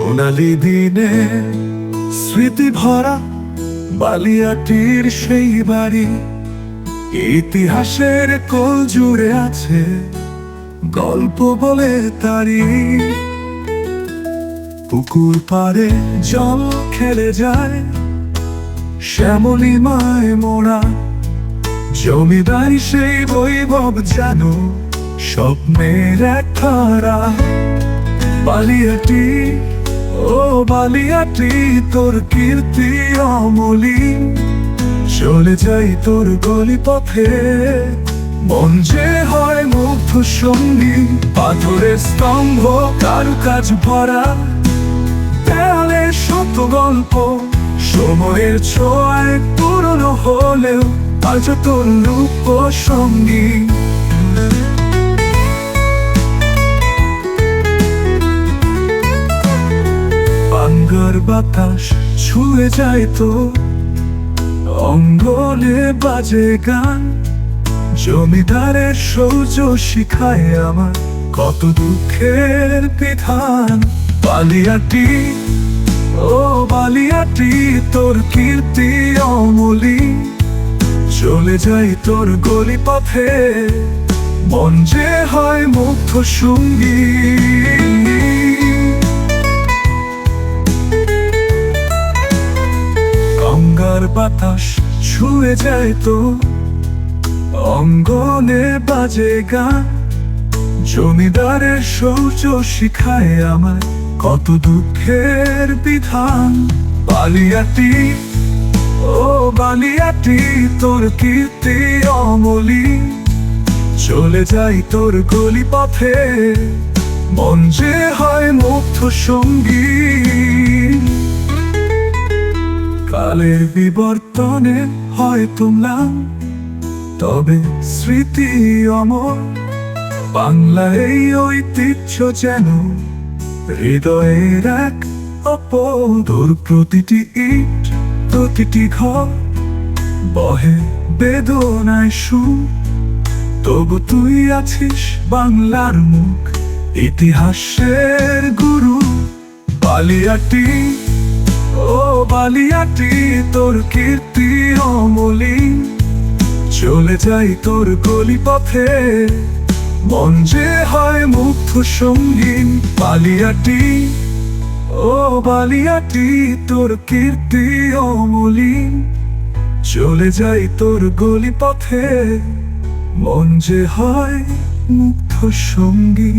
সোনালি দিনে স্মৃতি ভরা বালিয়াটির সেই বাড়ি। ইতিহাসের কোল জুড়ে আছে গল্প বলে তারি। পুকুর পাড়ে জল খেলে যায় শ্যামলী মায় মোড়া। জমিদারি সেই বৈভব জানো স্বপ্নের এক ধারা। বালিয়াটি ও বালিয়াটি, তোর কীর্তি অমলিন চলে যাই তোর গলি পথে মন হয় মুগ্ধ সঙ্গী, পাথরের স্তম্ভ, কারুকাজ ভরা। দেয়ালে শত গল্প, সময়ের ছোঁয়ায় পুরনো হলেও আজ তোর রূপ সঙ্গী। বাঙ্গার বাতাস ছুঁয়ে যায় তো। অঙ্গলে বাজে গান, জমিদারের সৌজ শিখায় আমার কত দুঃখের বিধান। বালিয়াটি, ও বালিয়াটি, তোর কীর্তি অমলি। চলে যাই তোর গলি পথে মন যে হয় মুগ্ধ সঙ্গী ছুঁয়ে যায় তো। অঙ্গনে বাজে গান। জমিদারের শৌচ শিখায় আমার কত দুঃখের বিধান। বালিয়াটি, ও বালিয়াটি, তোর কীর্তি অমলি চলে যাই তোর গলি পথে মন যে হয় মুগ্ধ সঙ্গী। কালের বিবর্তনে হয় তুমলাম তবে স্মৃতি অমর। বাংলা এই ঐতিহ্য যেন হৃদয়ের এক অপদর প্রতিটি ইট, প্রতিটি ঘর। বহে বেদনায় সু তবু তুই আছিস বাংলার মুখ, ইতিহাসের গুরু, বালিয়াটি ও বালিয়াটি, তোর কীর্তি অমলিন চলে যাই তোর গলি পথে মন যে হয় মুগ্ধ সঙ্গীন। বালিয়াটি, ও বালিয়াটি, তোর কীর্তি অমলিন চলে যাই তোর গলি পথে মন যে হয় মুগ্ধ সঙ্গী